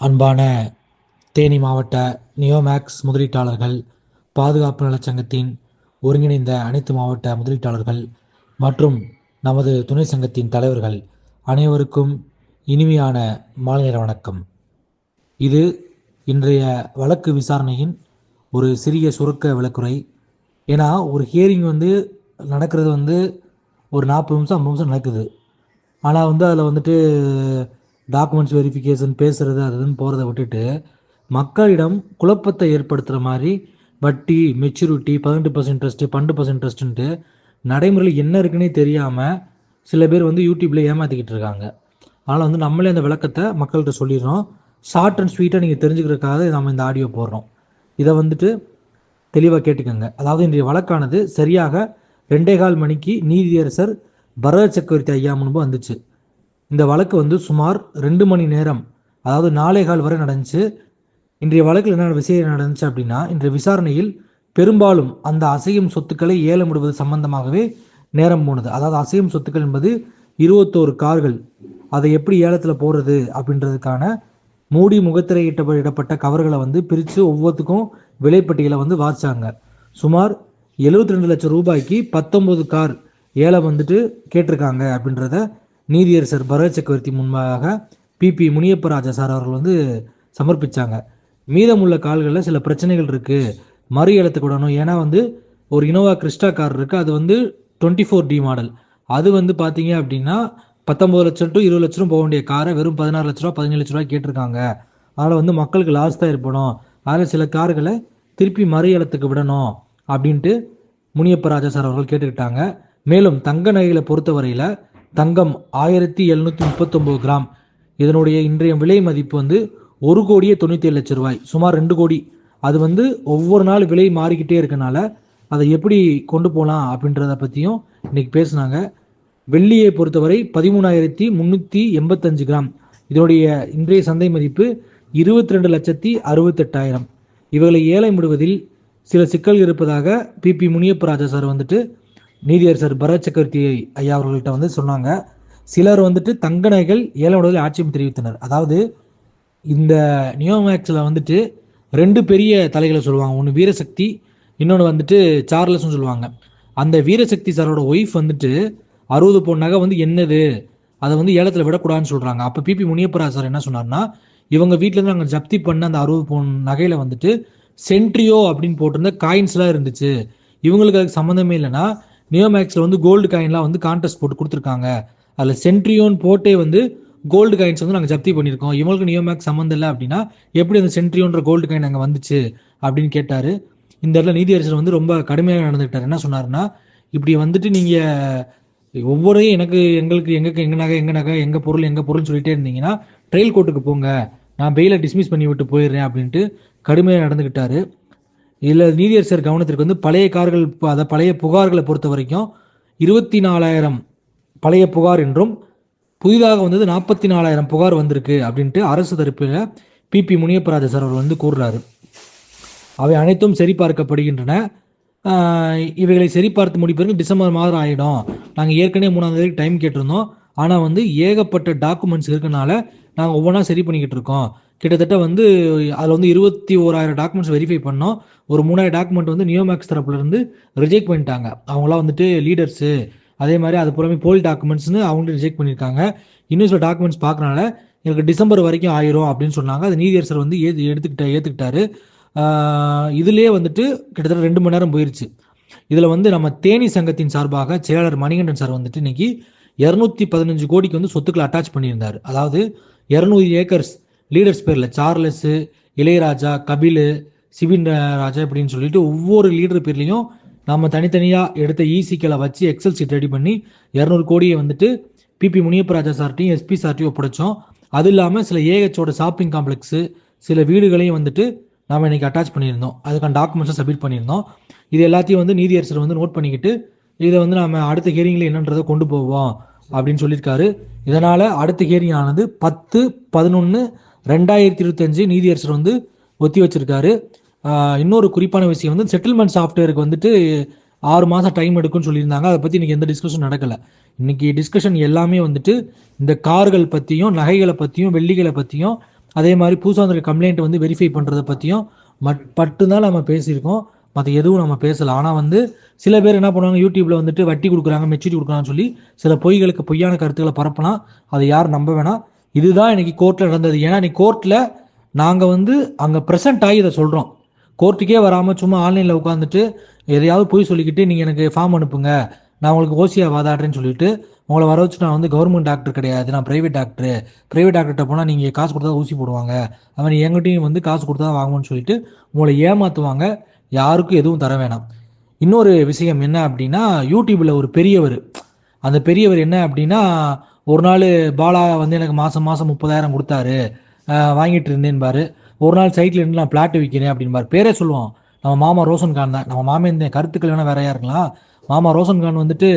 அன்பான தேனி மாவட்ட நியோமேக்ஸ் முதலீட்டாளர்கள் பாதுகாப்பு நலச்சங்கத்தின் ஒருங்கிணைந்த அனைத்து மாவட்ட முதலீட்டாளர்கள் மற்றும் நமது துணை சங்கத்தின் தலைவர்கள் அனைவருக்கும் இனிமையான மாலை நேர வணக்கம். இது இன்றைய வழக்கு விசாரணையின் ஒரு சிறிய சுருக்க விளக்குரை. ஏன்னா ஒரு ஹியரிங் வந்து நடக்கிறது வந்து ஒரு நாற்பது நிமிஷம் ஐம்பது நிமிஷம் நடக்குது. ஆனால் வந்து அதில் வந்துட்டு டாக்குமெண்ட்ஸ் வெரிஃபிகேஷன் பேசுகிறது அது இதுன்னு போகிறத விட்டுட்டு மக்களிடம் குழப்பத்தை ஏற்படுத்துகிற மாதிரி வட்டி மெச்சூரிட்டி பதினெட்டு பர்சன்ட் ட்ரஸ்ட்டு பன்னெண்டு பர்சன்ட் ட்ரஸ்ட்டுன்ட்டு நடைமுறையில் என்ன இருக்குன்னே தெரியாமல் சில பேர் வந்து யூடியூப்பில் ஏமாற்றிக்கிட்டு இருக்காங்க. அதனால் வந்து நம்மளே அந்த விளக்கத்தை மக்கள்கிட்ட சொல்லிடுறோம். ஷார்ட் அண்ட் ஸ்வீட்டாக நீங்கள் தெரிஞ்சுக்கிறதுக்காக நம்ம இந்த ஆடியோ போடுறோம். இதை வந்துட்டு தெளிவாக கேட்டுக்கோங்க. அதாவது இன்றைய வழக்கானது சரியாக ரெண்டே கால் மணிக்கு நீதியரசர் பரத சக்கரவர்த்தி ஐயா முன்பு வந்துச்சு. இந்த வழக்கு வந்து சுமார் ரெண்டு மணி நேரம் அதாவது நாளை கால் வரை நடந்துச்சு. இன்றைய வழக்கில் என்ன விஷயம் நடந்துச்சு அப்படின்னா இன்றைய விசாரணையில் பெரும்பாலும் அந்த அசையும் சொத்துக்களை ஏலமிடுவது சம்பந்தமாகவே நேரம் போனது. அதாவது அசையும் சொத்துக்கள் என்பது இருபத்தோரு கார்கள் அதை எப்படி ஏலத்தில் போடுறது அப்படின்றதுக்கான மூடி முகத்திரையிட்ட இடப்பட்ட கவர்களை வந்து பிரித்து ஒவ்வொருத்துக்கும் விலைப்பட்டியலை வந்து வாசிச்சாங்க. சுமார் எழுபத்தி ரெண்டு லட்சம் ரூபாய்க்கு பத்தொம்பது கார் ஏலம் வந்துட்டு கேட்டிருக்காங்க அப்படின்றத நீதியரசர் பரத் சக்கரவர்த்தி முன்பாக பிபி முனியப்பராஜா சார் அவர்கள் வந்து சமர்ப்பித்தாங்க மீதமுள்ள கால்களில் சில பிரச்சனைகள் இருக்குது மறு ஏலத்துக்கு விடணும் ஏன்னா வந்து ஒரு இனோவா கிறிஸ்டா கார் இருக்குது அது வந்து டுவெண்ட்டி ஃபோர் டி மாடல். அது வந்து பார்த்தீங்க அப்படின்னா பத்தொம்பது லட்சம் டு இருபது லட்சம் போக வேண்டிய காரை வெறும் பதினாறு லட்ச ரூபா பதினேழு லட்ச ரூபா கேட்டிருக்காங்க. அதனால் வந்து மக்களுக்கு லாஸ் தான் ஏற்படும். அதில் சில கார்களை திருப்பி மறு ஏலத்துக்கு விடணும் அப்படின்ட்டு முனியப்பராஜா சார் அவர்கள் கேட்டுக்கிட்டாங்க. மேலும் தங்க நகைகளை பொறுத்தவரையில் தங்கம் ஆயிரத்தி எழுநூற்றி முப்பத்தொம்போது கிராம். இதனுடைய இன்றைய விலை மதிப்பு வந்து ஒரு கோடியே தொண்ணூற்றி ஏழு லட்சம் ரூபாய். சுமார் ரெண்டு கோடி. அது வந்து ஒவ்வொரு நாள் விலை மாறிக்கிட்டே இருக்கனால அதை எப்படி கொண்டு போகலாம் அப்படின்றத பற்றியும் இன்னைக்கு பேசுனாங்க. வெள்ளியை பொறுத்தவரை பதிமூணாயிரத்தி முந்நூற்றி எண்பத்தஞ்சு கிராம். இதனுடைய இன்றைய சந்தை மதிப்பு இருபத்தி ரெண்டு லட்சத்தி அறுபத்தெட்டாயிரம். இவர்களை ஏலம் விடுவதில் சில சிக்கல்கள் இருப்பதாக பிபி முனியப்பராஜா சார் வந்துட்டு நீதியரசர் பரத் சக்கரவர்த்தி ஐயா அவர்கள்ட்ட வந்து சொன்னாங்க. சிலர் வந்துட்டு தங்க நகைகள் ஏலம் விடுவதில் தெரிவித்தனர். அதாவது இந்த நியோமேக்ஸில் வந்துட்டு ரெண்டு பெரிய தலைகளை சொல்லுவாங்க. ஒன்று வீரசக்தி இன்னொன்று வந்துட்டு சார்லஸ்னு சொல்லுவாங்க. அந்த வீரசக்தி சாரோட ஒய்ஃப் வந்துட்டு அறுபது பவுன் நகை வந்து என்னது? அதை வந்து ஏலத்தில் விடக்கூடாதுன்னு சொல்கிறாங்க அப்போ பிபி முனியப்பரா சார் என்ன சொன்னார்னா இவங்க வீட்டிலேருந்து நாங்கள் ஜப்தி பண்ண அந்த அறுபது பவுன் நகையில் வந்துட்டு சென்ட்ரியோ அப்படின்னு போட்டிருந்த காயின்ஸ்லாம் இருந்துச்சு. இவங்களுக்கு அதுக்கு சம்மந்தமே இல்லைன்னா நியோமேக்ஸில் வந்து கோல்டு காயின்லாம் வந்து கான்டெஸ்ட் போட்டு கொடுத்துருக்காங்க. அதில் சென்ட்ரியோன் போட்டே வந்து கோல்டு காயின்ஸ் வந்து நாங்கள் ஜப்தி பண்ணியிருக்கோம். இவங்களுக்கு நியோமேக்ஸ் சம்மந்தம் இல்லை அப்படின்னா எப்படி அந்த சென்ட்ரியோன்ற கோல்டு காயின் அங்கே வந்துச்சு அப்படின்னு கேட்டார். இந்த இடத்துல நீதியரசர் வந்து ரொம்ப கடுமையாக நடந்துக்கிட்டார் என்ன சொன்னார்னா இப்படி வந்துட்டு நீங்கள் ஒவ்வொரு எனக்கு எங்களுக்கு எங்களுக்கு எங்க நகை எங்க நகை எங்கள் பொருள் எங்கள் பொருள் சொல்லிட்டே இருந்தீங்கன்னா ட்ரெயில் கோர்ட்டுக்கு போங்க. நான் பெயிலை டிஸ்மிஸ் பண்ணி விட்டு போயிடுறேன் அப்படின்ட்டு கடுமையாக நடந்துக்கிட்டாரு இதில் நீதியரசர் கவனத்திற்கு வந்து பழைய கார்கள் அதை பழைய புகார்களை பொறுத்த வரைக்கும் இருபத்தி நாலாயிரம் பழைய புகார் என்றும் புதிதாக வந்தது நாற்பத்தி நாலாயிரம் புகார் வந்திருக்கு அப்படின்ட்டு அரசு தரப்பில் பிபி முனியப்பராஜ சார் அவர் வந்து கூறுறாரு. அவை அனைத்தும் சரிபார்க்கப்படுகின்றன. இவைகளை சரிபார்த்து முடிப்பதற்கு டிசம்பர் மாதம் ஆகிடும் நாங்கள் ஏற்கனவே மூணாம் தேதி டைம் கேட்டிருந்தோம். ஆனால் வந்து ஏகப்பட்ட டாக்குமெண்ட்ஸ் இருக்கனால நாங்கள் ஒவ்வொன்றா சரி பண்ணிக்கிட்டு இருக்கோம். கிட்டத்தட்ட வந்து அதில் வந்து இருபத்தி ஓராயிரம் டாக்குமெண்ட்ஸ் வெரிஃபை பண்ணோம். ஒரு மூணாயிரம் டாக்குமெண்ட் வந்து நியோமேக்ஸ் தரப்புலேருந்து ரிஜெக்ட் பண்ணிட்டாங்க. அவங்களாம் வந்துட்டு லீடர்ஸு அதே மாதிரி அது புறமே போல் டாக்குமெண்ட்ஸ்னு அவங்களும் ரிஜெக்ட் பண்ணியிருக்காங்க இன்னும் சில டாக்குமெண்ட்ஸ் பார்க்கறனால எனக்கு டிசம்பர் வரைக்கும் ஆயிரும் அப்படின்னு சொன்னாங்க. அது நீதியரசர் வந்து ஏ எடுத்துக்கிட்ட ஏற்றுக்கிட்டாரு இதுலேயே வந்துட்டு கிட்டத்தட்ட ரெண்டு மணி நேரம் போயிருச்சு. இதில் வந்து நம்ம தேனி சங்கத்தின் சார்பாக செயலாளர் மணிகண்டன் சார் வந்துட்டு இன்னைக்கு இரநூத்தி பதினஞ்சு கோடிக்கு வந்து சொத்துக்களை அட்டாச் பண்ணியிருந்தார். அதாவது இரநூறு ஏக்கர்ஸ் லீடர்ஸ் பேரில் சார்லஸு இளையராஜா கபில் சிவின் ராஜா இப்படின்னு சொல்லிட்டு ஒவ்வொரு லீடர் பேர்லையும் நம்ம தனித்தனியாக எடுத்த ஈசிக்களை வச்சு எக்ஸல் சீட் ரெடி பண்ணி இரநூறு கோடியை வந்துட்டு பிபி முனியப்பராஜா சார்ட்டையும் எஸ்பி சார்ட்டையும் ஒப்படைச்சோம். அது இல்லாமல் சில ஏஹெச்சோட ஷாப்பிங் காம்ப்ளெக்ஸு சில வீடுகளையும் வந்துட்டு நாம் இன்றைக்கி அட்டாச் பண்ணியிருந்தோம். அதுக்கான டாக்குமெண்ட்ஸை சப்மிட் பண்ணியிருந்தோம். இது எல்லாத்தையும் வந்து நீதியரசர் வந்து நோட் பண்ணிக்கிட்டு இதை வந்து நம்ம அடுத்த ஹியரிங்கில் என்னன்றதை கொண்டு போவோம் அப்படின்னு சொல்லியிருக்காரு. இதனால் அடுத்த ஹியரிங் ஆனது பத்து பதினொன்று ரெண்டாயிரத்தி இருபத்தஞ்சு நீதியரசர் வந்து ஒத்தி வச்சிருக்காரு. இன்னொரு குறிப்பான விஷயம் வந்து செட்டில்மெண்ட் சாஃப்ட்வேருக்கு வந்துட்டு ஆறு மாதம் டைம் எடுக்கும்னு சொல்லியிருந்தாங்க. அதை பற்றி இன்னைக்கு எந்த டிஸ்கஷன் நடக்கலை. இன்னைக்கு டிஸ்கஷன் எல்லாமே வந்துட்டு இந்த கார்கள் பற்றியும் நகைகளை பற்றியும் வெள்ளிகளை பற்றியும் அதே மாதிரி புதுசாக வந்திருக்க கம்ப்ளைண்ட் வந்து வெரிஃபை பண்ணுறதை பற்றியும் மட் மட்டும்தான் நம்ம பேசியிருக்கோம். மற்ற எதுவும் நம்ம பேசலை. ஆனால் வந்து சில பேர் என்ன பண்ணுவாங்க யூடியூப்பில் வந்துட்டு வட்டி கொடுக்குறாங்க மெச்சூரிட்டி கொடுக்குறாங்கன்னு சொல்லி சில பொய்களுக்கு பொய்யான கருத்துக்களை பரப்பலாம் அதை யார் நம்ப வேணாம். இதுதான் இன்னைக்கு கோர்ட்டில் நடந்தது. ஏன்னா இன்னைக்கு கோர்ட்டில் நாங்கள் வந்து அங்கே ப்ரெசென்ட் ஆகி இதை சொல்கிறோம் கோர்ட்டுக்கே வராமல் சும்மா ஆன்லைனில் உட்காந்துட்டு எதையாவது போய் சொல்லிக்கிட்டு நீங்கள் எனக்கு ஃபார்ம் அனுப்புங்க. நான் உங்களுக்கு ஓசியா வாதாடுறேன்னு சொல்லிட்டு உங்களை வர வச்சு நான் வந்து கவர்மெண்ட் டாக்டர் கிடையாது. நான் ப்ரைவேட் டாக்டர் ப்ரைவேட் டாக்டர்கிட்ட போனால் நீங்கள் காசு கொடுத்தா ஊசி போடுவாங்க. அது மாதிரி எங்கிட்டையும் வந்து காசு கொடுத்தா வாங்கணும்னு சொல்லிட்டு உங்களை ஏமாற்றுவாங்க யாருக்கும் எதுவும் தர வேணாம். இன்னொரு விஷயம் என்ன அப்படின்னா யூடியூப்பில் ஒரு பெரியவர். அந்த பெரியவர் என்ன அப்படின்னா ஒரு நாள் பாலா வந்து எனக்கு மாதம் மாதம் முப்பதாயிரம் கொடுத்தாரு. வாங்கிட்டு இருந்தேன்பாரு. ஒரு நாள் சைட்டில் இருந்து நான் பிளாட் விற்கிறேன் அப்படின்பாரு. பேரே சொல்லுவோம் நம்ம மாமா ரோஷன் கான் தான். நம்ம மாமே இந்த கருத்துக்கள் வேணால் வேறையா இருக்கலாம். மாமா ரோஷன் கான் வந்துட்டு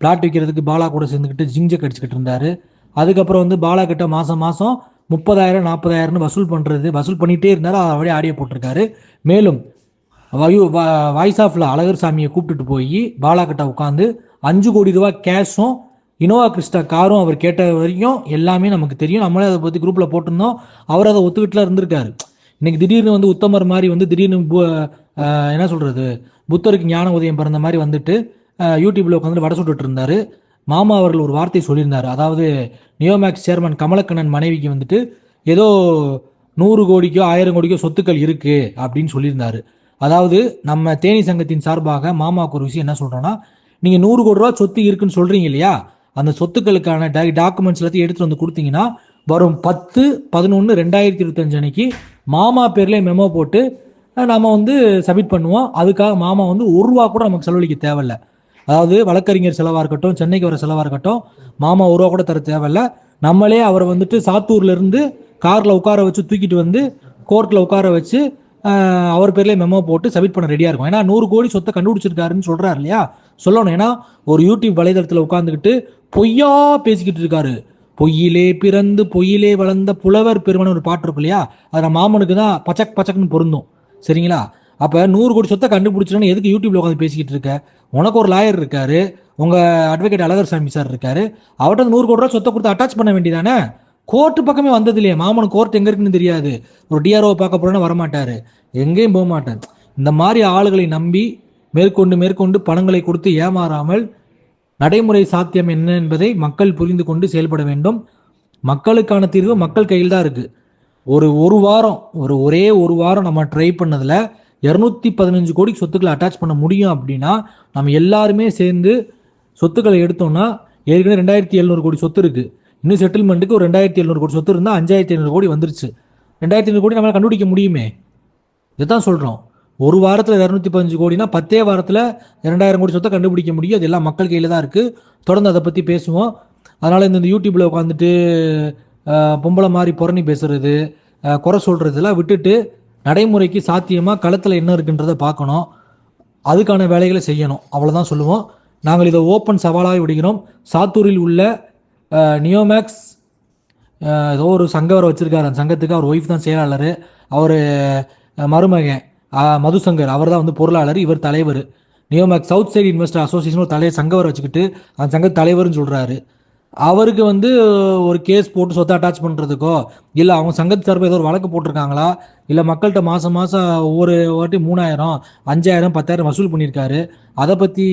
பிளாட் விற்கிறதுக்கு பாலா கூட சேர்ந்துக்கிட்டு ஜிங்ஜக் அடிச்சுக்கிட்டு இருந்தார். அதுக்கப்புறம் வந்து பாலா கிட்ட மாதம் மாதம் முப்பதாயிரம் நாற்பதாயிரம்னு வசூல் பண்ணுறது வசூல் பண்ணிகிட்டே இருந்தார். அதை அப்படியே ஆடியோ போட்டிருக்காரு. மேலும் வயு வாய்ஸ் ஆஃப்ல அழகர் சாமியை கூப்பிட்டுட்டு போய் பாலா கிட்ட உட்காந்து அஞ்சு கோடி ரூபா கேஷும் இனோவா கிறிஸ்டா காரும் அவர் கேட்ட வரைக்கும் எல்லாமே நமக்கு தெரியும். நம்மளே அதை பற்றி குரூப்பில் போட்டிருந்தோம். அவர் அதை ஒத்துக்கிட்டுலாம் இருந்திருக்காரு. இன்னைக்கு திடீர்னு வந்து உத்தமர் மாதிரி வந்து திடீர்னு பு- என்ன சொல்கிறது புத்தருக்கு ஞான உதயம் பிறந்த மாதிரி வந்துட்டு யூடியூப்பில் உட்காந்து வடை சுட்டுட்டு இருந்தார். மாமா அவர்கள் ஒரு வார்த்தை சொல்லியிருந்தார். அதாவது நியோமேக்ஸ் சேர்மன் கமலக்கண்ணன் மனைவிக்கு வந்துட்டு ஏதோ நூறு கோடிக்கோ ஆயிரம் கோடிக்கோ சொத்துக்கள் இருக்கு அப்படின்னு சொல்லியிருந்தாரு. அதாவது நம்ம தேனி சங்கத்தின் சார்பாக மாமாவுக்கு ஒரு விஷயம் என்ன சொல்றோம்னா நீங்க நூறு கோடி ரூபா சொத்து இருக்குன்னு சொல்றீங்க இல்லையா? அந்த சொத்துக்களுக்கான டாக்குமெண்ட்ஸ் எல்லாத்தையும் எடுத்துட்டு வந்து கொடுத்தீங்கன்னா வரும் பத்து பதினொன்று ரெண்டாயிரத்தி இருபத்தஞ்சு அன்னைக்கு மாமா பேர்லேயே மெமோ போட்டு நாம் வந்து சப்மிட் பண்ணுவோம். அதுக்காக மாமா வந்து ஒரு ரூபா கூட நமக்கு செலவழிக்க தேவையில்ல. அதாவது வழக்கறிஞர் செலவாக இருக்கட்டும் சென்னைக்கு வர செலவாக இருக்கட்டும் மாமா ஒரு ரூபா கூட தர தேவையில்ல. நம்மளே அவரை வந்துட்டு சாத்தூர்ல இருந்து உட்கார வச்சு தூக்கிட்டு வந்து கோர்ட்டில் உட்கார வச்சு அவர் பேர்ல மெமோ போட்டு சப்மிட் பண்ண ரெடியா இருக்கும். ஏன்னா நூறு கோடி சொத்தை கண்டுபிடிச்சிருக்காருன்னு சொல்றாரு இல்லையா? சொல்லணும். ஏன்னா ஒரு யூடியூப் வலைதளத்துல உட்காந்துக்கிட்டு பொய்யா பேசிக்கிட்டு இருக்காரு. பொய்யிலே பிறந்து பொய்யிலே வளர்ந்த புலவர் பெருமன் ஒரு பாட்டு இருக்கும் இல்லையா? அது நம்ம மாமனுக்கு தான் பச்சக் பச்சக்னு பொருந்தும். சரிங்களா? அப்ப நூறு கோடி சொத்தை கண்டுபிடிச்சிருன்னு எதுக்கு யூடியூப்ல உட்காந்து பேசிக்கிட்டு இருக்க? உனக்கு ஒரு லாயர் இருக்காரு. உங்க அட்வொகேட் அழகர் சாமி சார் இருக்காரு. அவர்கிட்ட நூறு கோடி ரூபா சொத்தை கொடுத்து அட்டாச் பண்ண வேண்டியதானே? கோர்ட்டு பக்கமே வந்தது இல்லையே மாமன் கோர்ட் எங்க இருக்குன்னு தெரியாது. ஒரு டிஆர்ஓ பார்க்க போறேன்னா வரமாட்டாரு. எங்கேயும் போக மாட்டார். இந்த மாதிரி ஆளுகளை நம்பி மேற்கொண்டு மேற்கொண்டு பணங்களை கொடுத்து ஏமாறாமல் நடைமுறை சாத்தியம் என்ன என்பதை மக்கள் புரிந்து கொண்டு செயல்பட வேண்டும். மக்களுக்கான தீர்வு மக்கள் கையில் தான் இருக்கு. ஒரு ஒரு வாரம் ஒரு ஒரே ஒரு வாரம் நம்ம ட்ரை பண்ணதுல இரநூத்தி பதினஞ்சு கோடி சொத்துக்களை அட்டாச் பண்ண முடியும் அப்படின்னா நம்ம எல்லாருமே சேர்ந்து சொத்துக்களை எடுத்தோம்னா ஏற்கனவே ரெண்டாயிரத்தி எழுநூறு கோடி சொத்து இருக்குது இன்னும் செட்டில்மெண்ட்டுக்கு ஒரு ரெண்டாயிரத்தி எழுநூறு கோடி சொத்து இருந்தால் அஞ்சாயிரத்தி ஐநூறு கோடி வந்துருச்சு. ரெண்டாயிரத்தி ஐநூறு கோடி நம்மளால் கண்டுபிடிக்க முடியுமே. இதுதான் சொல்கிறோம் ஒரு வாரத்தில் இரநூத்தி பதினஞ்சு கோடினா பத்தே வாரத்தில் இரண்டாயிரம் கோடி சொத்தை கண்டுபிடிக்க முடியும். அது எல்லாம் மக்கள் கையில் தான் இருக்குது தொடர்ந்து அதை பற்றி பேசுவோம். அதனால் இந்த யூடியூப்பில் உட்காந்துட்டு பொம்பளை மாதிரி புறணி பேசுறது குறை சொல்கிறதுலாம் விட்டுட்டு நடைமுறைக்கு சாத்தியமாக களத்தில் என்ன இருக்குன்றதை பார்க்கணும். அதுக்கான வேலைகளை செய்யணும். அவ்வளோதான் சொல்லுவோம். நாங்கள் இதை ஓப்பன் சவாலாக விடுகிறோம். சாத்தூரில் உள்ள நியோமேக்ஸ் ஏதோ ஒரு சங்கம் அவர் வச்சுருக்காரு. அந்த சங்கத்துக்கு அவர் ஒய்ஃப் தான் செயலாளர். அவர் மருமகன் மதுசங்கர். அவர் தான் வந்து பொருளாளர் இவர் தலைவர். Neomax south side investor association ஒரு தலைவர் சங்கவரை வச்சுக்கிட்டு அந்த சங்க தலைவர்னு சொல்கிறாரு அவருக்கு வந்து ஒரு கேஸ் போட்டு சொத்தை அட்டாச் பண்ணுறதுக்கோ இல்லை அவங்க சங்கத்து சார்பாக ஏதோ ஒரு வழக்கு போட்டிருக்காங்களா? இல்லை மக்கள்கிட்ட மாதம் மாதம் ஒவ்வொரு வாட்டி மூணாயிரம் அஞ்சாயிரம் பத்தாயிரம் வசூல் பண்ணியிருக்காரு. அதை பற்றி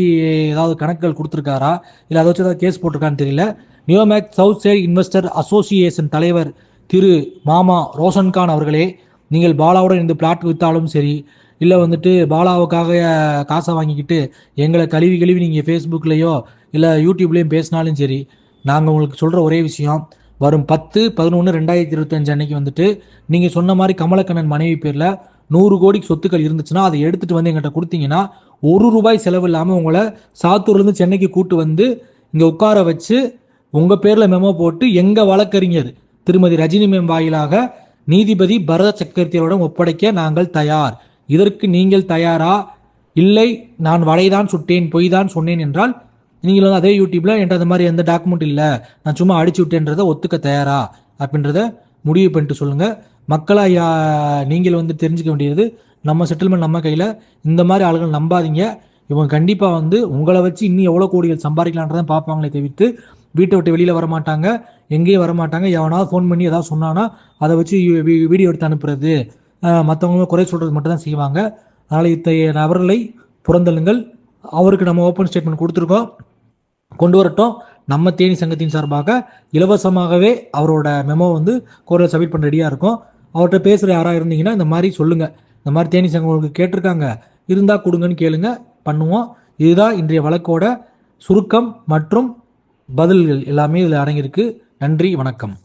ஏதாவது கணக்குகள் கொடுத்துருக்காரா? இல்லை அதை வச்சு ஏதாவது கேஸ் போட்டிருக்கான்னு தெரியல. Neomax south side investor association தலைவர் திரு மாமா ரோஷன்கான் அவர்களே நீங்கள் பாலாவுடன் இந்த பிளாட் விற்றாலும் சரி இல்லை வந்துட்டு பாலாவுக்காக காசை வாங்கிக்கிட்டு எங்களை கழுவி கழுவி நீங்கள் ஃபேஸ்புக்லேயோ இல்லை யூடியூப்லேயும் பேசினாலும் சரி நாங்கள் உங்களுக்கு சொல்கிற ஒரே விஷயம் வரும் பத்து பதினொன்று ரெண்டாயிரத்தி இருபத்தஞ்சு அன்னைக்கு வந்துட்டு நீங்கள் சொன்ன மாதிரி கமலக்கண்ணன் மனைவி பேரில் நூறு கோடிக்கு சொத்துக்கள் இருந்துச்சுன்னா அதை எடுத்துகிட்டு வந்து எங்கள்கிட்ட கொடுத்தீங்கன்னா ஒரு ரூபாய் செலவு இல்லாமல் உங்களை சாத்தூர்லேருந்து சென்னைக்கு கூட்டு வந்து இங்கே உட்கார வச்சு உங்கள் பேரில் மெமோ போட்டு எங்கள் வழக்கறிஞர் திருமதி ரஜினி மேம் வாயிலாக நீதிபதி பரத சக்கரவர்த்தியோட ஒப்படைக்க நாங்கள் தயார். இதற்கு நீங்கள் தயாரா? இல்லை நான் வலைதான் சுட்டேன் பொய் தான் சொன்னேன் என்றால் நீங்கள் வந்து அதே யூடியூப்ல என்கிட்ட அந்த மாதிரி எந்த டாக்குமெண்ட் இல்லை. நான் சும்மா அடிச்சு விட்டேன்றதை ஒத்துக்க தயாரா? அப்படின்றத முடிவு பண்ணிட்டு சொல்லுங்க. மக்களா யா நீங்கள் வந்து தெரிஞ்சுக்க வேண்டியது நம்ம செட்டில்மெண்ட் நம்ம கையில். இந்த மாதிரி ஆளுகள் நம்பாதீங்க. இவங்க கண்டிப்பாக வந்து உங்களை வச்சு இன்னும் எவ்வளோ கோடிகள் சம்பாதிக்கலான்றதை பார்ப்பாங்களே தவிர்த்து வீட்டை விட்டு வெளியில் வர மாட்டாங்க எங்கேயும் வர மாட்டாங்க எவனாவது ஃபோன் பண்ணி ஏதாவது சொன்னானா அதை வச்சு வீடியோ எடுத்து அனுப்புறது. மற்றவங்களும் குறை சொல்கிறது மட்டும் தான் செய்வாங்க. அதனால் இத்தகைய நபர்களை புறந்தள்ளுங்கள். அவருக்கு நம்ம ஓப்பன் ஸ்டேட்மெண்ட் கொடுத்துருக்கோம். கொண்டு வரட்டும். நம்ம தேனி சங்கத்தின் சார்பாக இலவசமாகவே அவரோட மெமோ வந்து கோரில் சப்மிட் பண்ண ரெடியாக இருக்கும். அவர்கிட்ட பேசுகிற யாராக இருந்தீங்கன்னா இந்த மாதிரி சொல்லுங்கள் இந்த மாதிரி தேனி சங்கம் உங்களுக்கு கேட்டிருக்காங்க. இருந்தால் கொடுங்கன்னு கேளுங்க. பண்ணுவோம். இதுதான் இன்றைய வழக்கோட சுருக்கம் மற்றும் பதில்கள் எல்லாமே இதில் அடங்கியிருக்கு. நன்றி வணக்கம்.